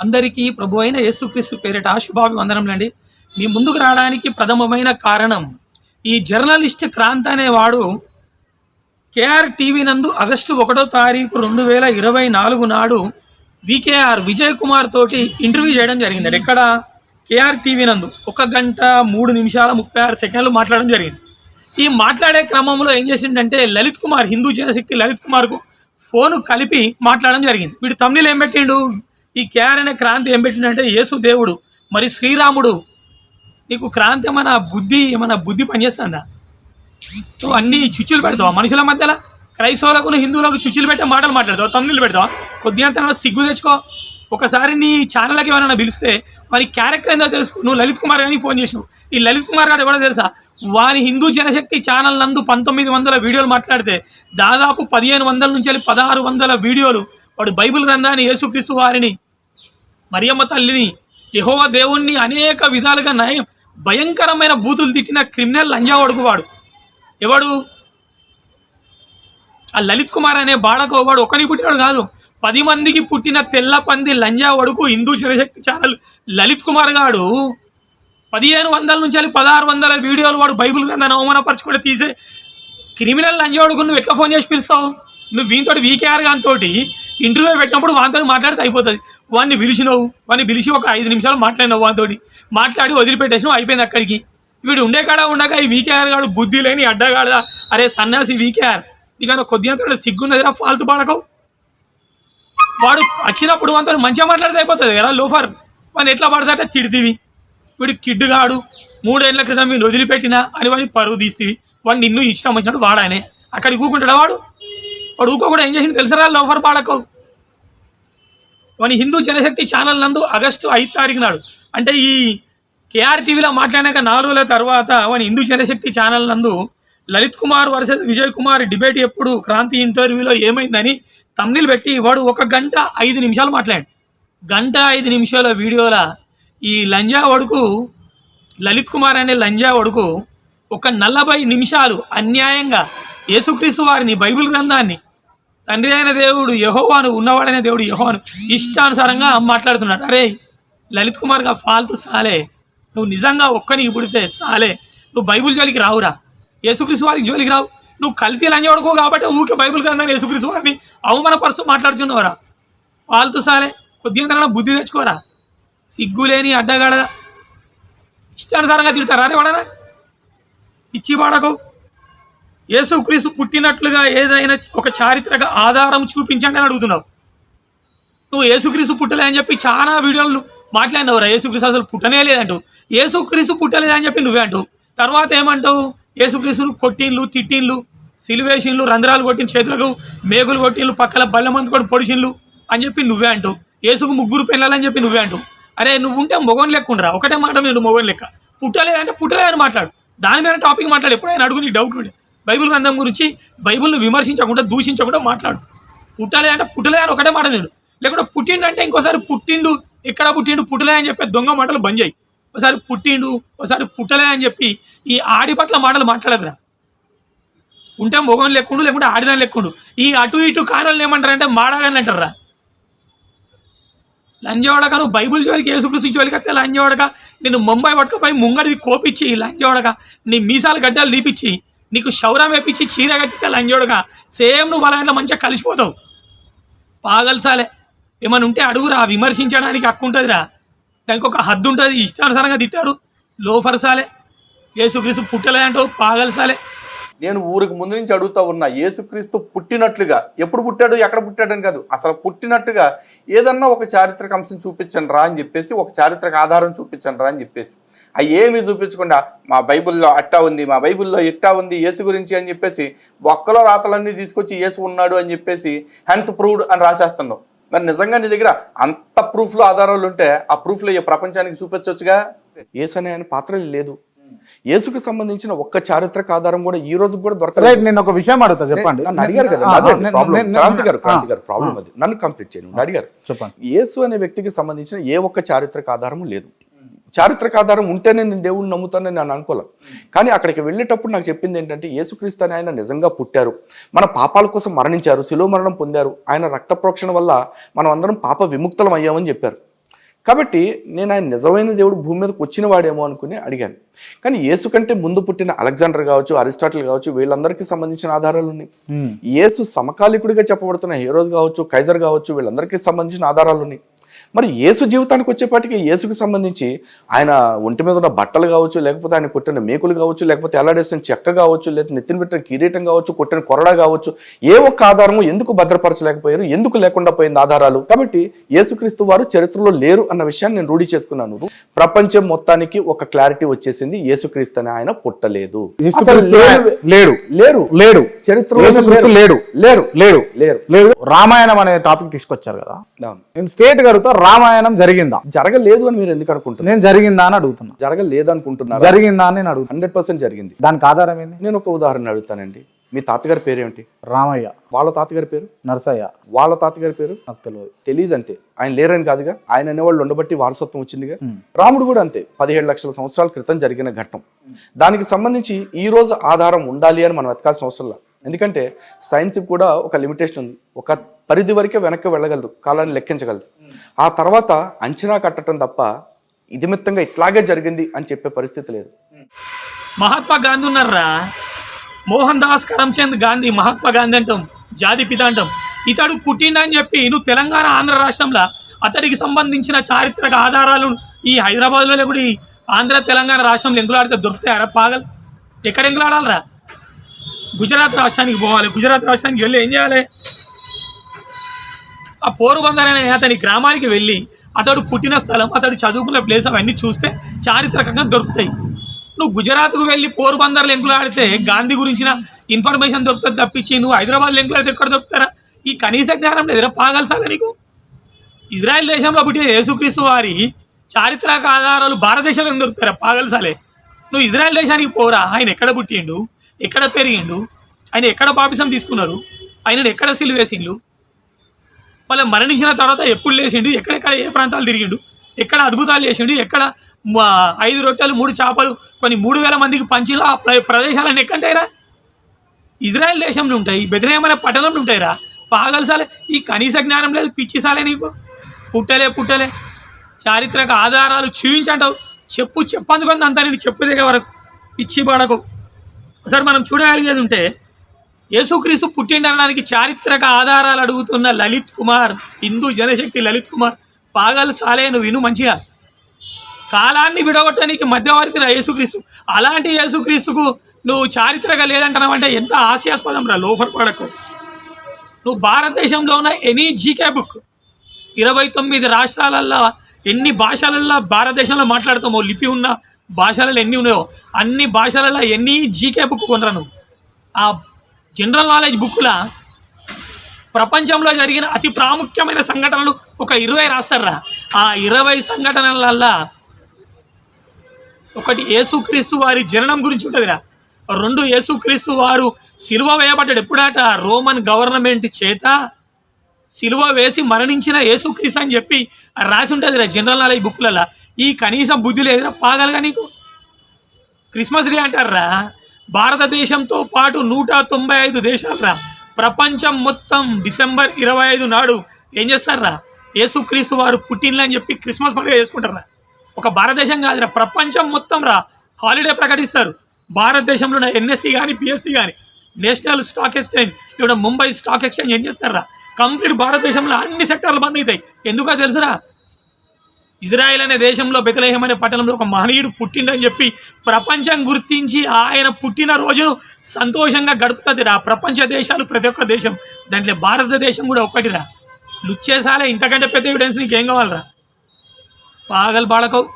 అందరికీ ప్రభు అయిన యేసుక్రీస్తు పేరిట శుభాభివందనములండి మీ ముందుకు రావడానికి ప్రథమమైన కారణం ఈ జర్నలిస్ట్ క్రాంతి అనేవాడు కేఆర్ టీవీ నందు ఆగస్టు ఒకటో తారీఖు రెండు వేల ఇరవై నాలుగు నాడు వికేఆర్ విజయ్ కుమార్ తోటి ఇంటర్వ్యూ చేయడం జరిగింది ఎక్కడ? కేఆర్ టీవీ నందు ఒక గంట మూడు నిమిషాల ముప్పై ఆరు సెకండ్లు మాట్లాడడం జరిగింది. ఈ మాట్లాడే క్రమంలో ఏం చేసిండంటే లలిత్ కుమార్ హిందూ జనశక్తి లలిత్ కుమార్కు ఫోన్ కలిపి మాట్లాడడం జరిగింది. వీడు తమిళ ఏం పెట్టిండు? ఈ కేఆర్ అనే క్రాంతి ఏం పెట్టిండంటే యేసు దేవుడు మరి శ్రీరాముడు. నీకు క్రాంతి ఏమైనా బుద్ధి ఏమైనా బుద్ధి పనిచేస్తుందా నువ్వు అన్ని చుచ్చులు పెడతావు? మనుషుల మధ్యలో క్రైస్తవులకు హిందువులకు చుచ్చులు పెట్టే మాటలు మాట్లాడతావు? తమిళలు పెడతావు? కొద్దిగా సిగ్గు తెచ్చుకో. ఒకసారి నీ ఛానల్కి ఏమైనా పిలిస్తే వారి క్యారెక్టర్ ఏందో తెలుసుకో. నువ్వు లలిత్ కుమార్ గారిని ఫోన్ చేసినావు. ఈ లలిత్ కుమార్ గారు కూడా తెలుసా? వారి హిందూ జనశక్తి ఛానల్ నందు పంతొమ్మిది వందల వీడియోలు మాట్లాడితే దాదాపు పదిహేను వందల నుంచి వెళ్ళి పదహారు వందల వీడియోలు వాడు బైబిల్ గ్రంథాన్ని యేసుక్రీస్తు వారిని మరియమ్మ తల్లిని యహోవ దేవుణ్ణి అనేక విధాలుగా నయం భయంకరమైన బూతులు తిట్టిన క్రిమినల్ లంజా వాడు ఎవడు? ఆ లలిత్ కుమార్ అనే బాడకు వాడు ఒకరికి పుట్టినాడు కాదు. పది మందికి పుట్టిన తెల్ల పంది లంజా వడుకు హిందూ చిరశక్తి ఛానల్ లలిత్ కుమార్ గాడు. పదిహేను వందల నుంచి వెళ్ళి పదహారు వందల వీడియోలు వాడు బైబిల్ కింద అవమానపరచుకుంటే తీసే క్రిమినల్ లంజవాడుకు నువ్వు ఎట్లా ఫోన్ చేసి పిలుస్తావు? నువ్వు వీనితో వీకేఆర్ గానితోటి ఇంటర్వ్యూ పెట్టినప్పుడు వానితో మాట్లాడితే అయిపోతుంది. వాడిని పిలిచినావు వాడిని పిలిచి ఒక ఐదు నిమిషాలు మాట్లాడినావు వానితోటి. మాట్లాడి వదిలిపెట్టేసినావు అయిపోయింది అక్కడికి. వీడు ఉండే కాడ ఉండగా ఈ వీకేఆర్ గాడు బుద్ధి లేని అడ్డగాడదా? అరే సన్యాసి వీకేఆర్ నీకన్నా కొద్దిగా సిగ్గున్నదిరా ఫాల్తు పాడకవు వాడు వచ్చినప్పుడు అంత మంచిగా మాట్లాడితే అయిపోతుంది కదా లోఫర్? వాడిని ఎట్లా పడతాటే తిడితివి. వీడు కిడ్డు కాడు మూడేళ్ళ క్రితం మీరు వదిలిపెట్టినా అని వాడిని పరువు తీస్తీవి. వాడు నిన్ను ఇష్టం వచ్చినట్టు వాడానే అక్కడికి కూకుంటాడా వాడు? వాడు ఊకో ఏం చేసిండు తెలుసరా లోఫర్ పాడకవు వాని హిందూ జనశక్తి ఛానల్ నందు ఆగస్టు ఐదు తారీఖు నాడు. అంటే ఈ కేఆర్ టీవీలో మాట్లాడినాక నాలుగు రోజుల తర్వాత వాని హిందూ జనశక్తి ఛానల్ నందు లలిత్ కుమార్ వర్సెస్ విజయ్ కుమార్ డిబేట్ ఎప్పుడు క్రాంతి ఇంటర్వ్యూలో ఏమైందని తమ్నిల్ పెట్టి వాడు ఒక గంట ఐదు నిమిషాలు మాట్లాడు. గంట ఐదు నిమిషాల వీడియోల ఈ లంజా వడుకు లలిత్ కుమార్ అనే లంజా వడుకు ఒక నలభై నిమిషాలు అన్యాయంగా యేసుక్రీస్తు వారిని బైబిల్ గ్రంథాన్ని తండ్రి అయిన దేవుడు యహోవాను ఉన్నవాడైన దేవుడు యహోవాను ఇష్టానుసారంగా మాట్లాడుతున్నాడు. అరే లలిత్ కుమార్గా ఫాల్తు సాలే. నువ్వు నిజంగా ఒక్కనికి పుడితే సాలే. నువ్వు బైబిల్ జోలికి రావురా. యేసుక్రీస్తు వారికి జోలికి రావు. నువ్వు కల్తీ లంజవడుకో కాబట్టి ఊకే బైబిల్ గ్రంథాన్ని యేసుక్రీస్తు వారిని అవమానపరుస్తూ మాట్లాడుతున్నావురా ఫాల్తు సాలే. కొద్దిగా బుద్ధి తెచ్చుకోరా. సిగ్గులేని అడ్డగాడ ఇష్టానుసారంగా తిడతారా? అరే వాడనా? ఇచ్చి వాడకు యేసుక్రీస్తు పుట్టినట్లుగా ఏదైనా ఒక చారిత్రక ఆధారం చూపించండి అని అడుగుతున్నావు. నువ్వు యేసుక్రీస్తు పుట్టలే అని చెప్పి చాలా వీడియోలు మాట్లాడినవురా. యేసుక్రీస్తు అసలు పుట్టనే లేదంటూ. యేసుక్రీస్తు పుట్టలేదు అని చెప్పి నువ్వే అంటావు తర్వాత ఏమంటావు? యేసుక్రీస్తును కొట్టిన్లు తిట్టిన్లు సిలివేషన్లు రంధ్రాలు కొట్టిన చేతులకు మేకులు కొట్టిన్లు పక్కల బల్ల మందు కూడా పొడిచిన్లు అని చెప్పి నువ్వే అంటావు యేసుకు ముగ్గురు పిల్లలని చెప్పి నువ్వే అంటావు అరే నువ్వు ఉంటే మొగన్ లెక్క ఉండరా? ఒకటే మాట నేను మొగన్ లెక్క. పుట్టలేదంటే పుట్టలేదని మాట్లాడు. దాని మీద టాపిక్ మాట్లాడు. ఎప్పుడైనా అడుగు నీ డౌట్ ఉండే బైబిల్ గ్రంథం గురించి బైబిల్ను విమర్శించకుండా దూషించకుండా మాట్లాడు. పుట్టలే అంటే పుట్టలే అని ఒకటే మాట నేను. లేకుంటే పుట్టిండు అంటే ఇంకోసారి పుట్టిండు ఎక్కడ పుట్టిండు పుట్టలే అని చెప్పి దొంగ మాటలు బంద్ చేయి. ఒకసారి పుట్టిండు ఒకసారి పుట్టలే అని చెప్పి ఈ ఆడి పట్ల మాటలు మాట్లాడదురా. ఉంటే మొగం లెక్కుండు లేకుంటే ఆడిదాని లెక్కుండు. ఈ అటు ఇటు కారణాలు ఏమంటారంటే మాడగాని అంటారా లంజవాడక నువ్వు బైబుల్ జోలికి యేసుకృష్ణ జోలికి వస్తే లంజవాడక నేను ముంబై పట్టుకపోయి ముంగడిది కోపిచ్చి లంజవాడక నీ మీసాలు గడ్డలు తీపిచ్చి నీకు శౌరం వేపించి చీర కట్టితే లంజోడుగా. సేమ్ నువ్వు వాళ్ళ మంచిగా కలిసిపోతావు. పాగల్సాలే ఏమైనా ఉంటే అడుగురా విమర్శించడానికి హక్కు ఉంటుందిరా. దానికి ఒక హద్దు ఉంటుంది ఇష్టానుసారంగా తిట్టారు. లోఫర్సాలే యేసుక్రీస్తు పుట్టలే అంటావు పాగల్సాలే నేను ఊరికి ముందు నుంచి అడుగుతా ఉన్నా యేసుక్రీస్తు పుట్టినట్లుగా. ఎప్పుడు పుట్టాడు ఎక్కడ పుట్టాడు అని కాదు. అసలు పుట్టినట్టుగా ఏదన్నా ఒక చారిత్రక అంశం చూపించండి రా అని చెప్పేసి ఒక చారిత్రక ఆధారం చూపించండి రా అని చెప్పేసి. అవి ఏమీ చూపించకుండా మా బైబిల్లో అట్టా ఉంది మా బైబిల్లో ఇట్టా ఉంది యేసు గురించి అని చెప్పేసి ఒక్కలో రాతలన్నీ తీసుకొచ్చి యేసు ఉన్నాడు అని చెప్పేసి హెన్స్ ప్రూవ్డ్ అని రాసేస్తున్నావు. మరి నిజంగా నీ దగ్గర అంత ప్రూఫ్లు ఆధారాలు ఉంటే ఆ ప్రూఫ్లు ఈ ప్రపంచానికి చూపించవచ్చుగా యేసు అనే ఆయన పాత్ర లేదు. యేసుకు సంబంధించిన ఒక్క చారిత్రక ఆధారం కూడా ఈ రోజు కూడా దొరకలేదు. నేను ఒక విషయం అడుగుతా చెప్పండి. నన్ను అడిగారు కదా క్రాంతి గారు ఆ, క్రాంతి గారు ప్రాబ్లం. అది. నన్ను కంప్లీట్ చేయను నన్ను అడిగారు. చెప్పండి. యేసు అనే వ్యక్తికి సంబంధించిన ఏ ఒక్క చారిత్రక ఆధారం లేదు. చారిత్రక ఆధారం ఉంటేనే నేను దేవుడిని నమ్ముతానని నేను అనుకోలే. కానీ అక్కడికి వెళ్ళేటప్పుడు నాకు చెప్పింది ఏంటంటే యేసుక్రీస్తు అని ఆయన నిజంగా పుట్టారు. మన పాపాల కోసం మరణించారు శిలువ మరణం పొందారు. ఆయన రక్త ప్రోక్షణ వల్ల మనం అందరం పాప విముక్తులం అయ్యామని చెప్పారు. కాబట్టి నేను ఆయన నిజమైన దేవుడు భూమి మీదకి వచ్చిన వాడేమో అనుకుని అడిగాను. కానీ యేసు కంటే ముందు పుట్టిన అలెగ్జాండర్ కావచ్చు అరిస్టాటిల్ కావచ్చు వీళ్ళందరికీ సంబంధించిన ఆధారాలు ఉన్నాయి. యేసు సమకాలికుడిగా చెప్పబడుతున్న హీరోస్ కావచ్చు కైజర్ కావచ్చు వీళ్ళందరికీ సంబంధించిన ఆధారాలు ఉన్నాయి. మరి యేసు జీవితానికి వచ్చేపాటికి యేసుకు సంబంధించి ఆయన ఒంటి మీద ఉన్న బట్టలు కావచ్చు లేకపోతే ఆయన కొట్టిన మేకులు కావచ్చు లేకపోతే ఎలాడేసిన చెక్క కావచ్చు లేదా నెత్తిన పెట్టిన కిరీటం కావచ్చు కొట్టిన కొరడా కావచ్చు ఏ ఒక్క ఆధారము ఎందుకు భద్రపరచలేకపోయారు ఎందుకు లేకుండా పోయింది ఆధారాలు? కాబట్టి యేసుక్రీస్తు వారు చరిత్రలో లేరు అన్న విషయాన్ని నేను రూఢి చేసుకున్నాను. ప్రపంచం మొత్తానికి ఒక క్లారిటీ వచ్చేసింది యేసుక్రీస్తు అని ఆయన పుట్టలేదు. లేరు. లేడు లేరు. లేడు చరిత్రలో లేడు లేరు. లేడు లేరు. లేదు. రామాయణం అనే టాపిక్ తీసుకొచ్చారు కదా. నేను స్టేట్ గడుగుతా రామాయణం జరిగిందా? జరగలేదు అని మీరు ఎందుకు అనుకుంటున్నారు? నేను జరిగిందా అని అడుగుతున్నా. జరగలేదు అనుకుంటున్నారు జరిగిందా అని నేను అడుగుతున్నా. హండ్రెడ్ పర్సెంట్ జరిగింది. దానికి ఆధారం ఏంది? నేను ఒక ఉదాహరణ అడుగుతానండి. మీ తాతగారి పేరేమిటి? రామయ్య. వాళ్ళ తాతగారి పేరు? నరసయ్య. వాళ్ళ తాతగారి పేరు? నాకు తెలియదు తెలియదు అంతే ఆయన లేరని కాదుగా. ఆయన అనేవాళ్ళు ఉండబట్టి వారసత్వం వచ్చిందిగా. రాముడు కూడా అంతే. పదిహేడు లక్షల సంవత్సరాల క్రితం జరిగిన ఘట్టం. దానికి సంబంధించి ఈ రోజు ఆధారం ఉండాలి అని మనం వెతకాల్సిన అవసరం లేదు. ఎందుకంటే సైన్స్ కూడా ఒక లిమిటేషన్ ఉంది. ఒక పరిధి వరకే వెనక్కి వెళ్ళగలదు. కాలాన్ని లెక్కించగలదు. ఆ తర్వాత అంచనా కట్టడం తప్ప ఇదిమిత్తంగా ఇట్లాగే జరిగింది అని చెప్పే పరిస్థితి లేదు. మహాత్మా గాంధీ ఉన్నారా? మోహన్ దాస్ కరమ్చంద్ గాంధీ మహాత్మా గాంధీ అంటాం జాతి పిత అంటాం. ఇతడు పుట్టిండని చెప్పి నువ్వు తెలంగాణ ఆంధ్ర రాష్ట్రంలో అతడికి సంబంధించిన చారిత్రక ఆధారాలు ఈ హైదరాబాద్లో కూడా ఈ ఆంధ్ర తెలంగాణ రాష్ట్రంలో ఎంగులాడితే దొరుకుతాయారా పాగల్. ఎక్కడ ఎంగులాడాలరా గుజరాత్ రాష్ట్రానికి పోవాలి. గుజరాత్ రాష్ట్రానికి వెళ్ళి ఏం చేయాలి? ఆ పోరుబందర్ అనే అతని గ్రామానికి వెళ్ళి అతడు పుట్టిన స్థలం అతడు చదువుకున్న ప్లేస్ అవన్నీ చూస్తే చారిత్రకంగా దొరుకుతాయి. నువ్వు గుజరాత్కు వెళ్ళి పోరుబందర్లు ఎంకులాడితే గాంధీ గురించిన ఇన్ఫర్మేషన్ దొరుకుతుంది తప్పించి నువ్వు హైదరాబాద్లో ఎంకులాడితే ఎక్కడ దొరుకుతారా? ఈ కనీస జ్ఞానం లేదురా పాగలసారా నీకు? ఇజ్రాయెల్ దేశంలో పుట్టిన యేసుక్రీస్తు వారి చారిత్రక ఆధారాలు భారతదేశంలో ఎందుకు దొరుకుతారా? పాగలసాలే నువ్వు ఇజ్రాయెల్ దేశానికి పోరా? ఆయన ఎక్కడ పుట్టిండు? ఎక్కడ పెరిగిండు? ఆయన ఎక్కడ పాపిసం తీసుకున్నారు? ఆయన ఎక్కడ సిలువేసిండు మళ్ళీ మరణించిన తర్వాత ఎప్పుడు లేచిండు? ఎక్కడెక్కడ ఏ ప్రాంతాలు తిరిగిండు? ఎక్కడ అద్భుతాలు చేసిండు? ఎక్కడ ఐదు రొట్టెలు మూడు చేపలు కొన్ని మూడు వేల మందికి పంచిన ఆ ప్రదేశాలన్నీ ఎక్కడంటాయిరా? ఇజ్రాయెల్ దేశంలో ఉంటాయి బెదరేమైన పట్టణంలో ఉంటాయిరా? పాగలసాలే ఈ కనీస జ్ఞానం లేదు పిచ్చిసాలే నీకు. పుట్టలే పుట్టలే. చారిత్రక ఆధారాలు చూపించంటావు చెప్పు చెప్పందుకుంది అంతా నేను చెప్పు దిగే వరకు. పిచ్చి పడకు. ఒకసారి మనం చూడగలిగేది ఉంటే యేసుక్రీస్తు పుట్టిండనడానికి చారిత్రక ఆధారాలు అడుగుతున్న లలిత్ కుమార్ హిందూ జనశక్తి లలిత్ కుమార్ పాగల్ సాలే నువ్వు విను మంచిగా. కాలాన్ని విడగొట్టడానికి మధ్యవర్తి రా యేసుక్రీస్తు. అలాంటి యేసుక్రీస్తుకు నువ్వు చారిత్రక లేదంటున్నావంటే ఎంత హాస్యాస్పదం రా లోఫర్ పడకు. నువ్వు భారతదేశంలో ఉన్న ఎనీ జీకే బుక్ ఇరవై తొమ్మిది రాష్ట్రాలల్లో ఎన్ని భాషలల్లో భారతదేశంలో మాట్లాడతామో లిపి ఉన్న భాషలలో ఎన్ని ఉన్నాయో అన్ని భాషలలో ఎన్ని జీకే బుక్ కొనరా నువ్వు. ఆ జనరల్ నాలెడ్జ్ బుక్లా? ప్రపంచంలో జరిగిన అతి ప్రాముఖ్యమైన సంఘటనలు ఒక ఇరవై రాస్తారా ఆ ఇరవై సంఘటనలల్లా ఒకటి యేసుక్రీస్తు వారి జననం గురించి ఉంటుందిరా. రెండు యేసుక్రీస్తు వారు సిలువ వేయబడ్డాడు. ఎప్పుడట? రోమన్ గవర్నమెంట్ చేత సిలువ వేసి మరణించిన యేసుక్రీస్తు అని చెప్పి రాసి ఉంటుందిరా జనరల్ నాలెడ్జ్ బుక్లలో ఈ కనీసం బుద్ధి లేదురా పాగలగా నీకు. క్రిస్మస్ డే అంటారా భారతదేశంతో పాటు నూట తొంభై ఐదు దేశాలరా. ప్రపంచం మొత్తం డిసెంబర్ ఇరవై ఐదు నాడు ఏం చేస్తారా? యేసుక్రీస్తు వారు పుట్టినని చెప్పి క్రిస్మస్ పండుగ చేసుకుంటారా? ఒక భారతదేశం కాదురా ప్రపంచం మొత్తం రా హాలిడే ప్రకటిస్తారు. భారతదేశంలో ఉన్న ఎన్ఎస్సి కానీ పిఎస్సి కానీ నేషనల్ స్టాక్ ఎక్స్చేంజ్ ఇక్కడ ముంబై స్టాక్ ఎక్స్చేంజ్ ఏం చేస్తారా? కంప్లీట్ భారతదేశంలో అన్ని సెక్టార్లు బంద్ అవుతాయి. ఎందుకో తెలుసురా? ఇజ్రాయెల్ అనే దేశంలో బెతలేహం అనే పట్టణంలో ఒక మహనీయుడు పుట్టిండని చెప్పి ప్రపంచం గుర్తించి ఆయన పుట్టిన రోజును సంతోషంగా గడుపుతుంది రా ప్రపంచ దేశాలు ప్రతి ఒక్క దేశం దాంట్లో భారతదేశం కూడా ఒకటిరా. లుచ్చేసాలే ఇంతకంటే పెద్ద ఎవిడెన్స్ నీకేం కావాలరా? పాగలు బాడకవు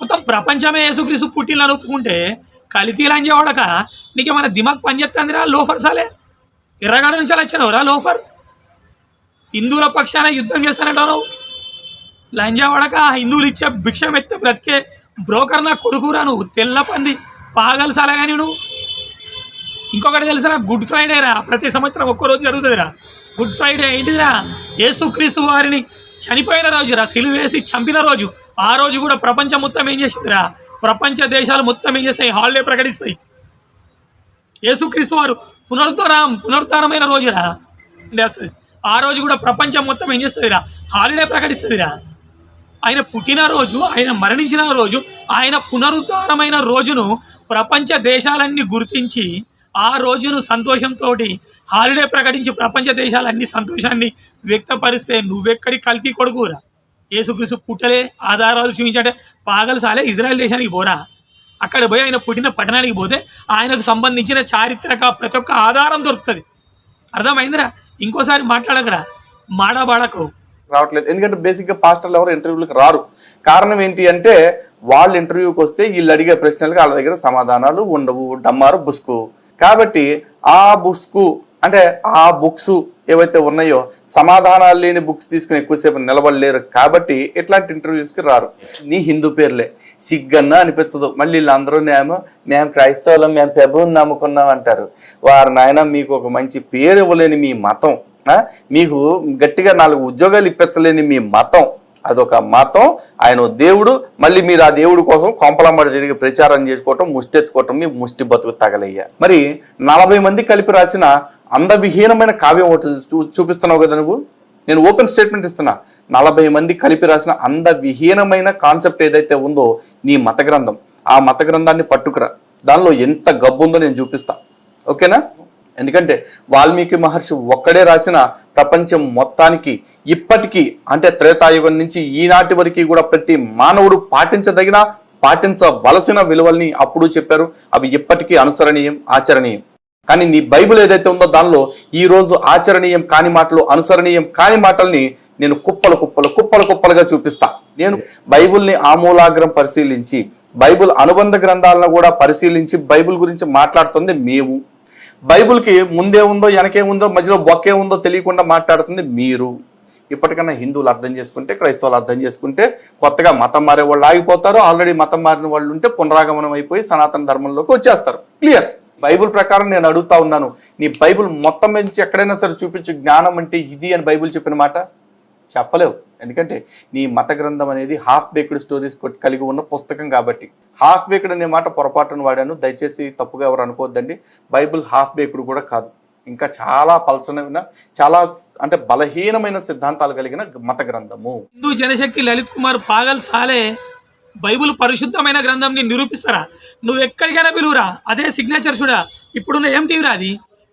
మొత్తం ప్రపంచమే యేసుక్రీసు పుట్టినని ఒప్పుకుంటే కలితీ లంజ వాడక నీకు మన దిమాగ్ పనిచేస్తుందిరా లోఫర్ సాలే? ఎర్రగాడ నుంచి వచ్చినావురా లోఫర్? హిందువుల పక్షాన యుద్ధం చేస్తానంటావు లంజా వాడక హిందువులు ఇచ్చే భిక్షం ఎత్తే బ్రతికే బ్రోకర్ నా కొడుకురా నువ్వు తెల్లపంది పంది పాగలు కానీ నువ్వు ఇంకొకటి తెలుసురా గుడ్ ఫ్రైడే రా ప్రతి సంవత్సరం ఒక్కరోజు జరుగుతుందిరా. గుడ్ ఫ్రైడే ఏంటిదిరా? యేసుక్రీస్తు వారిని చనిపోయిన రోజురా సిలువేసి చంపిన రోజు. ఆ రోజు కూడా ప్రపంచం మొత్తం ఏం చేసిందిరా? ప్రపంచ దేశాలు మొత్తం ఏం చేస్తాయి? హాలిడే ప్రకటిస్తాయి. యేసుక్రీస్తు వారు పునరుద్ధరం పునరుద్ధరమైన రోజురా. అంటే అసలు ఆ రోజు కూడా ప్రపంచం మొత్తం ఏం చేస్తుందిరా? హాలిడే ప్రకటిస్తుందిరా. ఆయన పుట్టినరోజు ఆయన మరణించిన రోజు ఆయన పునరుద్ధారమైన రోజును ప్రపంచ దేశాలన్నీ గుర్తించి ఆ రోజును సంతోషంతో హాలిడే ప్రకటించి ప్రపంచ దేశాలన్నీ సంతోషాన్ని వ్యక్తపరిస్తే నువ్వెక్కడి కల్తీ కొడుకురా ఏసుక్రీసు పుట్టలే ఆధారాలు చూపించంటే పాగలు సాలే ఇజ్రాయెల్ దేశానికి పోరా? అక్కడ పోయి ఆయన పుట్టిన పట్టణానికి పోతే ఆయనకు సంబంధించిన చారిత్రక ప్రతి ఒక్క ఆధారం దొరుకుతుంది. అర్థమైందిరా? ఇంకోసారి మాట్లాడకరా? మాడబాడకు. రావట్లేదు. ఎందుకంటే బేసిక్గా పాస్టర్లు ఎవరు ఇంటర్వ్యూలకు రారు. కారణం ఏంటి అంటే వాళ్ళు ఇంటర్వ్యూకి వస్తే వీళ్ళు అడిగే ప్రశ్నలకు వాళ్ళ దగ్గర సమాధానాలు ఉండవు డమ్మారు బుస్కు. కాబట్టి ఆ బుస్కు అంటే ఆ బుక్స్ ఏవైతే ఉన్నాయో సమాధానాలు లేని బుక్స్ తీసుకుని ఎక్కువసేపు నిలబడలేరు. కాబట్టి ఇట్లాంటి ఇంటర్వ్యూస్కి రారు. నీ హిందూ పేర్లే. సిగ్గన్నా అనిపించదు. మళ్ళీ వీళ్ళందరూ మేము మేము క్రైస్తవులం మేము ప్రభువుని నమ్ముకున్నాం అంటారు. వారు నాయన మీకు ఒక మంచి పేరు ఇవ్వలేని మీ మతం. మీకు గట్టిగా నాలుగు ఉద్యోగాలు ఇప్పించలేని మీ మతం అదొక మతం. ఆయన దేవుడు మళ్ళీ మీరు ఆ దేవుడి కోసం కొంపలమ్మడి తిరిగి ప్రచారం చేసుకోవటం ముష్టెత్తుకోవటం మీ ముష్టి బతుకు తగలయ్యా. మరి నలభై మంది కలిపి రాసిన అందవిహీనమైన కావ్యం ఒకటి చూ- చూపిస్తున్నావు కదా నువ్వు? నేను ఓపెన్ స్టేట్మెంట్ ఇస్తున్నా. నలభై మంది కలిపి రాసిన అందవిహీనమైన కాన్సెప్ట్ ఏదైతే ఉందో నీ మత గ్రంథం ఆ మత గ్రంథాన్ని పట్టుకురా. దానిలో ఎంత గబ్బు ఉందో నేను చూపిస్తా. ఓకేనా? ఎందుకంటే వాల్మీకి మహర్షి ఒక్కడే రాసిన ప్రపంచం మొత్తానికి ఇప్పటికీ అంటే త్రేతాయుగం నుంచి ఈనాటి వరకు కూడా ప్రతి మానవుడు పాటించదగిన పాటించవలసిన విలువల్ని అప్పుడు చెప్పారు. అవి ఇప్పటికీ అనుసరణీయం ఆచరణీయం. కానీ నీ బైబిల్ ఏదైతే ఉందో దానిలో ఈ రోజు ఆచరణీయం కాని మాటలు అనుసరణీయం కాని మాటల్ని నేను కుప్పలు కుప్పలు కుప్పలు కుప్పలుగా చూపిస్తా. నేను బైబిల్ని ఆమూలాగ్రం పరిశీలించి బైబిల్ అనుబంధ గ్రంథాలను కూడా పరిశీలించి బైబిల్ గురించి మాట్లాడుతుంది మేము. బైబిల్కి ముందే ఉందో వెనకే ఉందో మధ్యలో బొక్కే ఉందో తెలియకుండా మాట్లాడుతుంది మీరు. ఇప్పటికన్నా హిందువులు అర్థం చేసుకుంటే క్రైస్తవులు అర్థం చేసుకుంటే కొత్తగా మతం మారే వాళ్ళు ఆగిపోతారు. ఆల్రెడీ మతం మారిన వాళ్ళు ఉంటే పునరాగమనం అయిపోయి సనాతన ధర్మంలోకి వచ్చేస్తారు. క్లియర్? బైబిల్ ప్రకారం నేను అడుగుతా ఉన్నాను. నీ బైబిల్ మొత్తం నుంచి ఎక్కడైనా సరే చూపించు. జ్ఞానం అంటే ఇది అని బైబిల్ చెప్పిన మాట? చెప్పలేవు. ఎందుకంటే నీ మత గ్రంథం అనేది హాఫ్ బేక్డ్ స్టోరీస్ కలిగి ఉన్న పుస్తకం కాబట్టి. హాఫ్ బేక్డ్ అనే మాట పొరపాటును వాడాను. దయచేసి తప్పుగా ఎవరు అనుకోవద్దండి. బైబిల్ హాఫ్ బేక్డ్ కూడా కాదు. ఇంకా చాలా పలచనమైన చాలా అంటే బలహీనమైన సిద్ధాంతాలు కలిగిన మత గ్రంథము. హిందూ జనశక్తి లలిత్ కుమార్ పాగల్ సాలే బైబుల్ పరిశుద్ధమైన గ్రంథంని నిరూపిస్తారా? నువ్వు ఎక్కడికైనా పిలువురా? అదే సిగ్నేచర్ చూడా? ఇప్పుడున్న ఏం టీవీరా అది?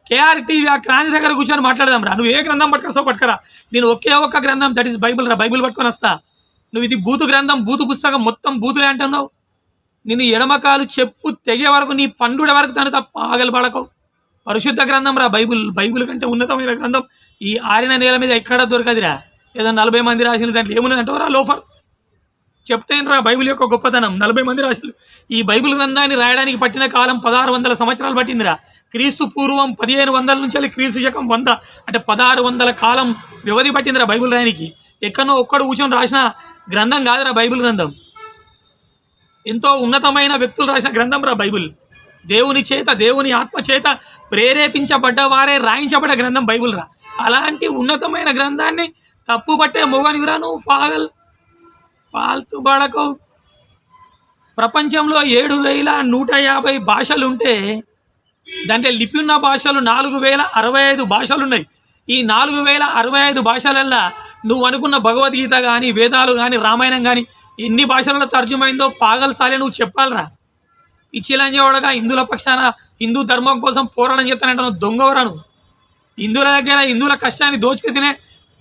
కేఆర్ టీవీ ఆ క్రాంతి దగ్గర కూర్చొని మాట్లాడదాం రా. నువ్వు ఏ గ్రంథం పట్టుకొస్తావు పట్టుకరా నేను ఒకే ఒక్క గ్రంథం దట్ ఈస్ బైబిల్ రా. బైబిల్ పట్టుకొని వస్తా. నువ్వు ఇది బూతు గ్రంథం బూతు పుస్తకం మొత్తం బూతులే అంటున్నావు. నిన్ను ఎడమకాలు చెప్పు తెగే వరకు నీ పండుడ వరకు తను తప్ప ఆగలు పరిశుద్ధ గ్రంథం రా బైబిల్ బైబిల్ కంటే ఉన్నతమైన గ్రంథం. ఈ ఆరిన నేల మీద ఎక్కడ దొరకదురా? ఏదో నలభై మంది రాసిన దాంట్లో ఏమున్నదంటే రా లోఫర్? చెప్తేను రా బైబిల్ యొక్క గొప్పతనం. నలభై మంది రాశులు. ఈ బైబిల్ గ్రంథాన్ని రాయడానికి పట్టిన కాలం పదహారు వందల సంవత్సరాలు పట్టిందిరా. క్రీస్తు పూర్వం పదిహేను వందల నుంచి వెళ్ళి క్రీస్తు శకం వంద అంటే పదహారు వందల కాలం వ్యవధి పట్టిందిరా బైబిల్ రాయడానికి. ఎక్కడో ఒక్కడు కూర్చొని రాసిన గ్రంథం కాదురా బైబిల్ గ్రంథం. ఎంతో ఉన్నతమైన వ్యక్తులు రాసిన గ్రంథం రా బైబిల్. దేవుని చేత దేవుని ఆత్మ చేత ప్రేరేపించబడ్డ వారే రాయించబడ్డ గ్రంథం బైబిల్ రా అలాంటి ఉన్నతమైన గ్రంథాన్ని తప్పుపట్టే మొగనివిరా నువ్వు ఫాగల్ పాల్తు బడకు. ప్రపంచంలో ఏడు వేల నూట యాభై భాషలు ఉంటే దాంట్లో లిపి ఉన్న భాషలు నాలుగు వేల అరవై ఐదు భాషలు ఉన్నాయి ఈ నాలుగు వేల అరవై ఐదు భాషలల్లా నువ్వు అనుకున్న భగవద్గీత కానీ వేదాలు కానీ రామాయణం కానీ ఎన్ని భాషలలో తర్జుమైందో పాగల్ సాలే నువ్వు చెప్పాలరా. ఇచ్చిలంజవాడగా హిందువుల పక్షాన హిందూ ధర్మం కోసం పోరాటం చేస్తానంటే దొంగవరా నువ్వు. హిందువుల దగ్గర హిందువుల కష్టాన్ని దోచుకు తినే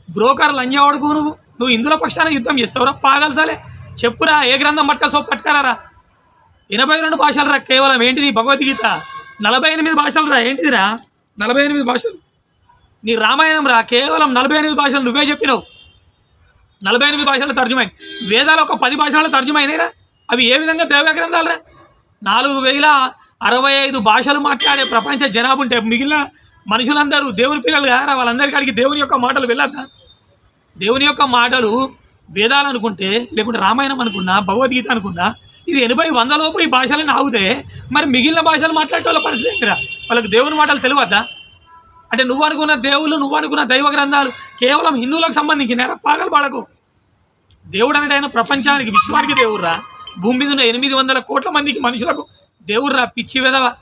బ్రోకర్ లంజవాడుకు నువ్వు. నువ్వు హిందువుల పక్షాన యుద్ధం చేస్తావురా? పాగల్సాలే చెప్పురా ఏ గ్రంథం పట్టుకసో పట్టుకరారా? ఎనభై రెండు భాషలు రా కేవలం. ఏంటిది? భగవద్గీత. నలభై ఎనిమిది భాషలు రా. ఏంటిదిరా? నలభై ఎనిమిది భాషలు. నీ రామాయణం రా. కేవలం నలభై ఎనిమిది భాషలు నువ్వే చెప్పినావు. నలభై ఎనిమిది భాషల తర్జుమై వేదాలు ఒక పది భాషల తర్జుమైనరా అవి ఏ విధంగా దైవ గ్రంథాలరా నాలుగు వేల అరవై ఐదు భాషలు మాట్లాడే ప్రపంచ జనాభా ఉంటే మిగిలిన మనుషులందరూ దేవుని పిల్లలు కారా వాళ్ళందరికీ అడిగి దేవుని యొక్క మాటలు వెళ్ళద్దా దేవుని యొక్క మాటలు వేదాలు అనుకుంటే లేకుంటే రామాయణం అనుకున్నా భగవద్గీత అనుకున్నా ఇది ఎనభై వందలోపు ఈ భాషలను ఆగితే మరి మిగిలిన భాషలు మాట్లాడే వాళ్ళ పరిస్థితి ఏంటిరా వాళ్ళకి దేవుని మాటలు తెలియదా అంటే నువ్వు అనుకున్న దేవుళ్ళు నువ్వు అనుకున్న దైవ గ్రంథాలు కేవలం హిందువులకు సంబంధించిన పాగలు పాడకు. దేవుడు అనేది ఆయన ప్రపంచానికి విశ్వానికి దేవుడురా. భూమి మీద ఉన్న ఎనిమిది వందల కోట్ల మందికి మనుషులకు దేవుడురా పిచ్చి వెదవ.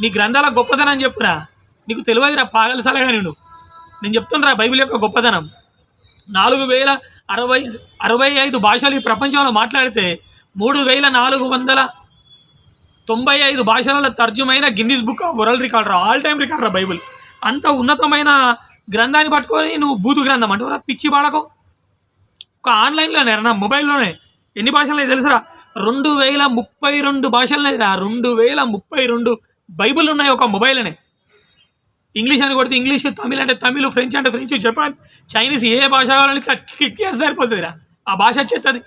నీ గ్రంథాల గొప్పతనం చెప్పురా. నీకు తెలియదురా పాగల సలహా నేను. నేను చెప్తున్నా బైబిల్ యొక్క గొప్పతనం. నాలుగు వేల అరవై అరవై ఐదు భాషలు ఈ ప్రపంచంలో మాట్లాడితే మూడు వేల నాలుగు వందల తొంభై ఐదు భాషలలో తర్జుమైన Guinness book of world recorder all time recorder Bible. అంత ఉన్నతమైన గ్రంథాన్ని పట్టుకొని నువ్వు బూతు గ్రంథం అంటే పిచ్చి బాడకో ఒక ఆన్లైన్లోనే నా మొబైల్లోనే. ఎన్ని భాషలు తెలుసురా రెండు వేల ముప్పై రెండు భాషలనే రెండు వేల ముప్పై రెండు బైబిల్ ఉన్నాయి ఒక మొబైల్నే ఇంగ్లీష్ అని కొడితే ఇంగ్లీష్ తమిళ్ అంటే తమిళ్ ఫ్రెంచ్ అంటే ఫ్రెంచ్ జపాన్ చైనీస్ ఏ భాష కావాలని ఇట్లా క్లిక్ సరిపోతుందిరా. ఆ భాష వచ్చేస్తుంది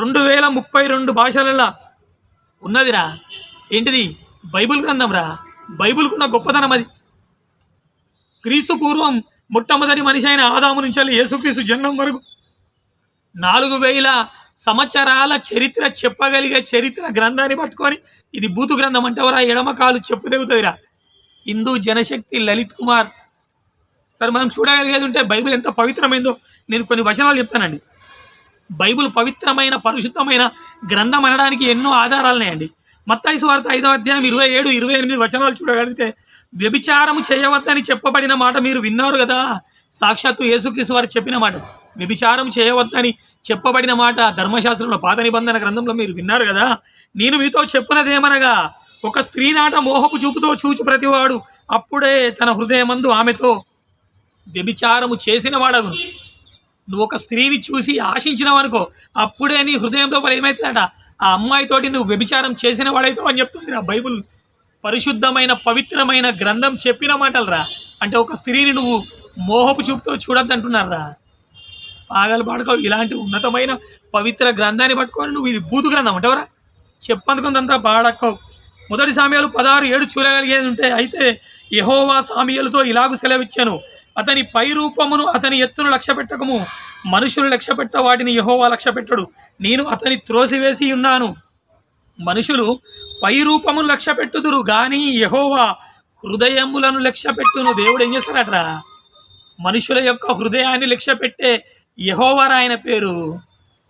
రెండు వేల ముప్పై రెండు భాషలలో ఉన్నదిరా. ఏంటిది? బైబిల్ గ్రంథం రా బైబిల్కున్న గొప్పతనం అది. క్రీస్తు పూర్వం మొట్టమొదటి మనిషి అయిన ఆదాము నుంచి యేసుక్రీస్తు జన్మం వరకు నాలుగు వేల సంవత్సరాల చరిత్ర చెప్పగలిగే చరిత్ర గ్రంథాన్ని పట్టుకొని ఇది బూతు గ్రంథం అంటే ఎడమకాలు ఎడమ కాలు చెప్పు తెగుతుందిరా. హిందూ జనశక్తి లలిత్ కుమార్. సరే మనం చూడగలిగేది ఉంటే బైబిల్ ఎంత పవిత్రమైందో నేను కొన్ని వచనాలు చెప్తానండి. బైబిల్ పవిత్రమైన పరిశుద్ధమైన గ్రంథం అనడానికి ఎన్నో ఆధారాలు ఉన్నాయండి మత్తాయి వార్త ఐదవ అధ్యాయం ఇరవై ఏడు ఇరవై ఎనిమిది వచనాలు చూడగలిగితే వ్యభిచారము చేయవద్దని చెప్పబడిన మాట మీరు విన్నారు కదా? సాక్షాత్తు యేసుక్రీస్తు వారు చెప్పిన మాట. వ్యభిచారం చేయవద్దని చెప్పబడిన మాట ధర్మశాస్త్రంలో పాత నిబంధన గ్రంథంలో మీరు విన్నారు కదా? నేను మీతో చెప్పినదేమనగా ఒక స్త్రీ నాట మోహపు చూపుతో చూచు ప్రతివాడు అప్పుడే తన హృదయమందు ఆమెతో వ్యభిచారము చేసిన వాడగును నువ్వు ఒక స్త్రీని చూసి ఆశించినవనుకో అప్పుడే నీ హృదయం లోపల ఏమవుతుందట ఆ అమ్మాయితోటి నువ్వు వ్యభిచారం చేసిన వాడైతావు అని చెప్తుంది రా బైబుల్. పరిశుద్ధమైన పవిత్రమైన గ్రంథం చెప్పిన మాటలరా. అంటే ఒక స్త్రీని నువ్వు మోహపు చూపుతో చూడొద్దంటున్నారా? పాగలు పాడుకో ఇలాంటి ఉన్నతమైన పవిత్ర గ్రంథాన్ని పట్టుకొని నువ్వు ఇది బూతు గ్రంథం అంటవరా చెప్పందుకుందంతా పాడక్కవు మొదటి సామ్యాలు పదహారు ఏడు చూడగలిగేది ఉంటే అయితే యహోవా సామ్యాలతో ఇలాగు సెలవిచ్చాను. అతని పై రూపమును అతని ఎత్తును లక్ష్య పెట్టకము. మనుషులు లక్ష్య పెట్ట వాటిని యహోవా లక్ష్య పెట్టడు. నేను అతని త్రోసివేసి ఉన్నాను. మనుషులు పై రూపమును లక్ష్య పెట్టుదురు కానీ యహోవా హృదయములను లక్ష్య పెట్టును. దేవుడు ఏం చేస్తాడట్రా? మనుషుల యొక్క హృదయాన్ని లక్ష్య పెట్టే యహోవర్ ఆయన పేరు.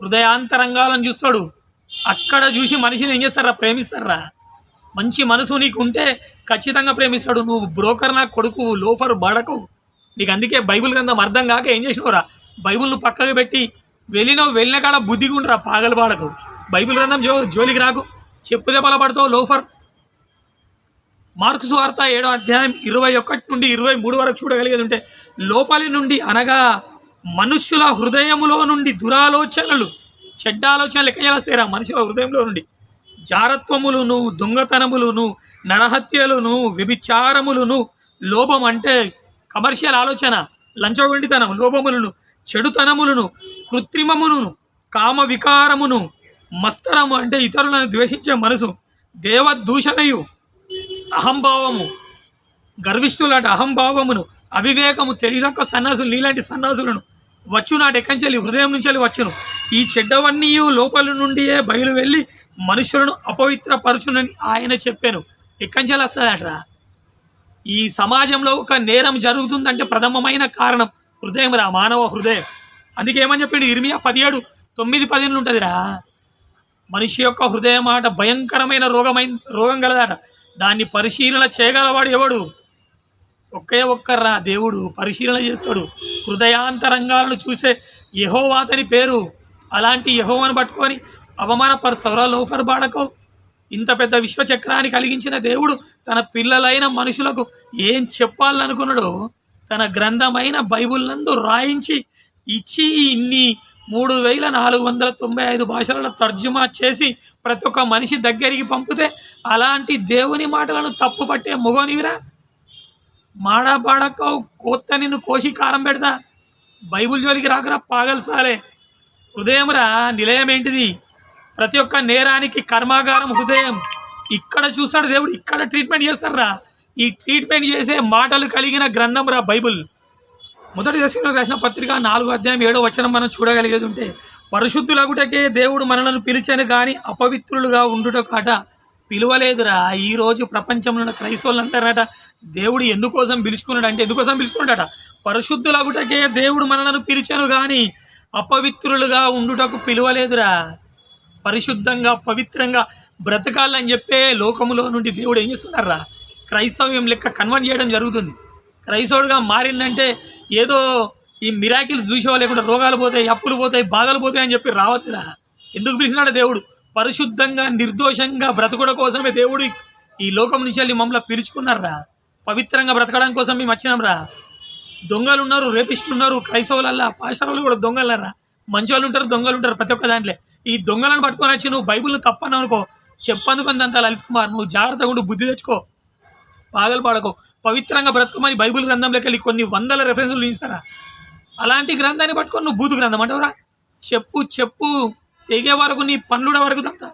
హృదయాంతరంగాలను చూస్తాడు. అక్కడ చూసి మనిషిని ఏం చేస్తారా ప్రేమిస్తారా మంచి మనసు నీకు ఉంటే ఖచ్చితంగా ప్రేమిస్తాడు. నువ్వు బ్రోకర్ నా కొడుకు లోఫర్ బడకు. నీకు అందుకే బైబిల్ గ్రంథం అర్థం కాక ఏం చేసినవురా? బైబుల్ను పక్కకు పెట్టి వెళ్ళినావు వెళ్ళిన కాడ బుద్ధిగా ఉండరా పాగలు పాడకు బైబిల్ గ్రంథం జో జోలికి రాకు. చెప్పు దెబ్బల పడతావు లోఫర్ మార్క్స్ వార్త ఏడో అధ్యాయం ఇరవై ఒకటి నుండి ఇరవై మూడు వరకు చూడగలిగేది ఉంటే లోపలి నుండి అనగా మనుష్యుల హృదయములో నుండి దురాలోచనలు చెడ్డ ఆలోచనలు ఎక్కడ చేస్తారా మనుషుల హృదయంలో నుండి. జారత్వములును దొంగతనములును నరహత్యలును వ్యభిచారములును లోభం అంటే కమర్షియల్ ఆలోచన లంచగొండితనం లోభములను చెడుతనములను కృత్రిమమును కామ వికారమును మస్తరము అంటే ఇతరులను ద్వేషించే మనసు దేవదూషణయు అహంభావము గర్విష్ఠులాంటి అహంభావమును అవివేకము తెలియదొక్క సన్నాసులు నీలాంటి సన్నాసులను వచ్చు నాటి ఎక్కంచెల్లి హృదయం నుంచి వచ్చును. ఈ చెడ్డవన్నీ లోపల నుండియే బయలు వెళ్ళి మనుషులను అపవిత్రపరచునని ఆయన చెప్పాను ఎక్కంచెలు వస్తుందట్రా? ఈ సమాజంలో ఒక నేరం జరుగుతుందంటే ప్రథమమైన కారణం హృదయం రా మానవ హృదయం. అందుకే ఏమని చెప్పిండు? ఇర్మియా పదిహేడు తొమ్మిది పదిహేను ఉంటుందిరా. మనిషి యొక్క హృదయం ఆట భయంకరమైన రోగమైన రోగం గలదట. దాన్ని పరిశీలన చేయగలవాడు ఎవడు? ఒకే ఒక్కర్రా దేవుడు పరిశీలన చేస్తాడు. హృదయాంతరంగాలను చూసే యహోవాతని పేరు. అలాంటి యహోవాను పట్టుకొని అవమానపరుస్తావురా లోఫర్ బాడకో. ఇంత పెద్ద విశ్వచక్రాన్ని కలిగించిన దేవుడు తన పిల్లలైన మనుషులకు ఏం చెప్పాలనుకున్నాడో తన గ్రంథమైన బైబిల్ నందు రాయించి ఇచ్చి ఇన్ని మూడు వేల నాలుగు వందల తొంభై ఐదు భాషలలో తర్జుమా చేసి ప్రతి ఒక్క మనిషి దగ్గరికి పంపితే అలాంటి దేవుని మాటలను తప్పుపట్టే మొగోనివిరా? మాడబాడకో కోత్త నిన్ను కోసి కారం పెడతా. బైబుల్ జోలికి రాకరా పాగల్సాలే హృదయంరా నిలయం ఏంటిది? ప్రతి ఒక్క నేరానికి కర్మాగారం హృదయం. ఇక్కడ చూస్తాడు దేవుడు ఇక్కడ ట్రీట్మెంట్ చేస్తారా ఈ ట్రీట్మెంట్ చేసే మాటలు కలిగిన గ్రంథం రా బైబుల్. మొదటి దశలో రాసిన పత్రిక నాలుగు అధ్యాయం ఏడో వచనం మనం చూడగలిగేది ఉంటే పరిశుద్ధులగుటకే దేవుడు మనలను పిలిచాను కానీ అపవిత్రులుగా ఉండుట కాట పిలువలేదురా. ఈ రోజు ప్రపంచంలో ఉన్న క్రైస్తవులు అంటారట దేవుడు ఎందుకోసం పిలుచుకున్నాడు అంటే ఎందుకోసం పిలుచుకున్నాడట? పరిశుద్ధులగుటకే దేవుడు మనలను పిలిచాను కానీ అపవిత్రులుగా ఉండుటకు పిలువలేదురా. పరిశుద్ధంగా పవిత్రంగా బ్రతకాలని చెప్పే లోకములో నుండి దేవుడు ఏం చేస్తున్నారా క్రైస్తవ్యం లెక్క కన్వర్ట్ చేయడం జరుగుతుంది. క్రైస్తవుడుగా మారిందంటే ఏదో ఈ మిరాకిల్స్ చూసేవా లేకుండా రోగాలు పోతాయి అప్పులు పోతాయి బాధలు పోతాయి అని చెప్పి రావద్దురా. ఎందుకు పిలిచినాడు దేవుడు? పరిశుద్ధంగా నిర్దోషంగా బ్రతకడం కోసమే దేవుడు ఈ లోకం నుంచి వెళ్ళి మమ్మల్ని పిలుచుకున్నారా పవిత్రంగా బ్రతకడం కోసం మేము వచ్చినాంరా. దొంగలు ఉన్నారు రేపిస్టులు ఉన్నారు క్రైస్తవులల్లా పాస్టర్లు కూడా దొంగలరా? మంచి వాళ్ళు ఉంటారు దొంగలు ఉంటారు ప్రతి ఒక్క దాంట్లో. ఈ దొంగలను పట్టుకొని వచ్చి నువ్వు బైబిల్ని తప్పను అనుకో. చెప్పనుకుందంత లలిత్ కుమార్ నువ్వు జాగ్రత్తగా ఉండి బుద్ధి తెచ్చుకో. పాగలు పాడకో. పవిత్రంగా బ్రతకమని బైబిల్ గ్రంథం లెక్కలి కొన్ని వందల రెఫరెన్సులు ఇస్తారా? అలాంటి గ్రంథాన్ని పట్టుకొని నువ్వు బూతు గ్రంథం అంటవరా? చెప్పు చెప్పు. తెగే వరకు నీ పనులుడ వరకు దంతా.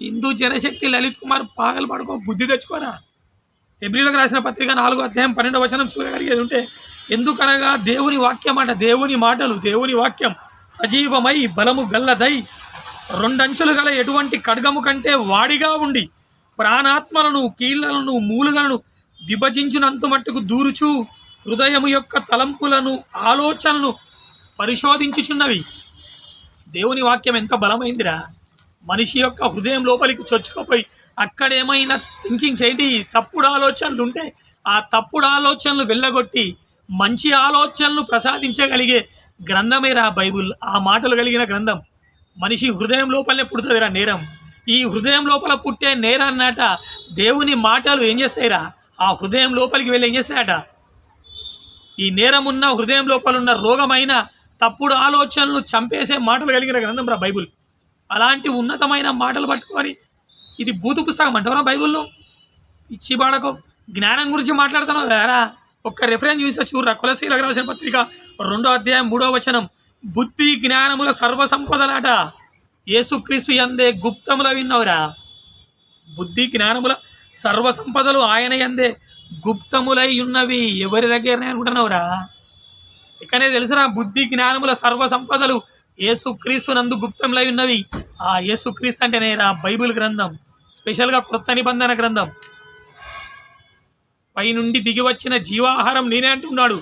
హిందూ జనశక్తి లలిత్ కుమార్ పాగలు పడుకో బుద్ధి తెచ్చుకోరా? ఎబ్రిలకు రాసిన పత్రిక నాలుగో అధ్యాయం పన్నెండవ వచనం చూడగలిగేది ఉంటే ఎందుకనగా దేవుని వాక్యం అంట దేవుని మాటలు దేవుని వాక్యం. సజీవమై బలము గల్లదై రెండంచులు గల ఎటువంటి ఖడ్గము కంటే వాడిగా ఉండి ప్రాణాత్మలను కీళ్ళను మూలుగలను విభజించినంత మట్టుకు దూరుచు హృదయము యొక్క తలంపులను ఆలోచనలను పరిశోధించుచున్నవి. దేవుని వాక్యం ఎంత బలమైందిరా! మనిషి యొక్క హృదయం లోపలికి చొచ్చుకుపోయి అక్కడ ఏమైనా థింకింగ్స్ ఏంటి తప్పుడు ఆలోచనలు ఉంటే ఆ తప్పుడు ఆలోచనలు వెళ్ళగొట్టి మంచి ఆలోచనలు ప్రసాదించగలిగే గ్రంథమేరా బైబుల్. ఆ మాటలు కలిగిన గ్రంథం. మనిషి హృదయం లోపలనే పుడుతుందిరా నేరం. ఈ హృదయం లోపల పుట్టే నేరాన్నట దేవుని మాటలు ఏం చేస్తాయిరా? ఆ హృదయం లోపలికి వెళ్ళి ఏం చేస్తాయట? ఈ నేరం ఉన్న హృదయం లోపల ఉన్న రోగమైన తప్పుడు ఆలోచనలు చంపేసే మాటలు కలిగిన గ్రంథం రా బైబుల్. అలాంటి ఉన్నతమైన మాటలు పట్టుకొని ఇది భూత పుస్తకం అంటారా బైబుల్లో? ఇచ్చి బాడకు జ్ఞానం గురించి మాట్లాడుతున్నావు కదా ఒక్క రెఫరెన్స్ చూసా చూడరా? కులశీలకు రాసిన పత్రిక రెండో అధ్యాయం మూడో వచనం. బుద్ధి జ్ఞానముల సర్వ సంపదలాట యేసుక్రీస్తు ఎందే గుప్తముల విన్నవురా. బుద్ధి జ్ఞానముల సర్వ సంపదలు ఆయన ఎందే గుప్తములై ఉన్నవి. ఎవరి దగ్గరనే అనుకుంటున్నావురా ఇకనే తెలిసిన బుద్ధి జ్ఞానముల సర్వ సంపదలు యేసుక్రీస్తు నందు గుప్తములై ఉన్నవి. ఆ యేసుక్రీస్తు అంటేనే రా బైబిల్ గ్రంథం. స్పెషల్గా కొత్త నిబంధన గ్రంథం. పైనుండి దిగి వచ్చిన జీవాహారం నేనే అంటున్నాడు.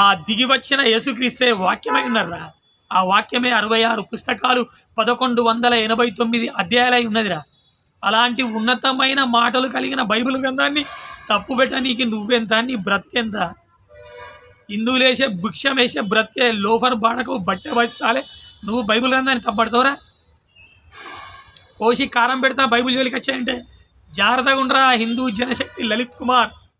ఆ దిగి వచ్చిన యేసుక్రీస్తే వాక్యమై ఉన్నారా ఆ వాక్యమే అరవై ఆరు పుస్తకాలు పదకొండు వందల ఎనభై తొమ్మిది అధ్యాయాలై ఉన్నదిరా. అలాంటి ఉన్నతమైన మాటలు కలిగిన బైబిల్ గ్రంథాన్ని తప్పు పెట్టనీకి నువ్వెంత నీ బ్రతికెంత హిందువులేసే భిక్షం వేసే బ్రతికే లోఫర్ బాడకు బట్టె బస్తాలే నువ్వు బైబిల్ గ్రంథాన్ని తప్పడతావురా కోసి కారం పెడతా బైబిల్ జోలికి వచ్చాయంటే జాగ్రత్తగా ఉండరా హిందూ జనశక్తి లలిత్ కుమార్.